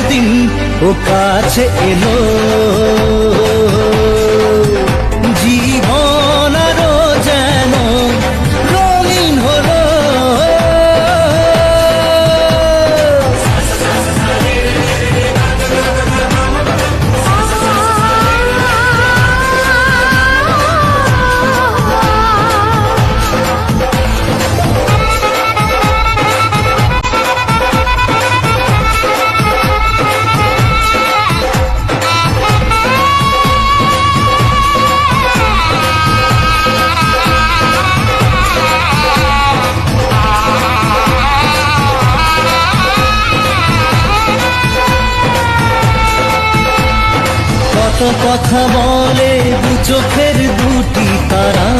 স্বপ্নের দিন ও কাছে এলো। কত কথা বলে দু চোখের দুটি তারা।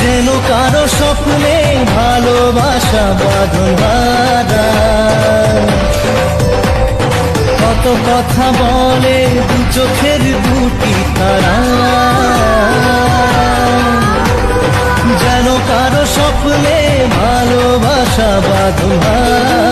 যেন কারও স্বপ্নে ভালোবাসা বাঁধন বাঁধা। কত কথা বলে দু চোখের দুটি তারা। যেন কারও স্বপ্নে ভালোবাসা বাঁধা।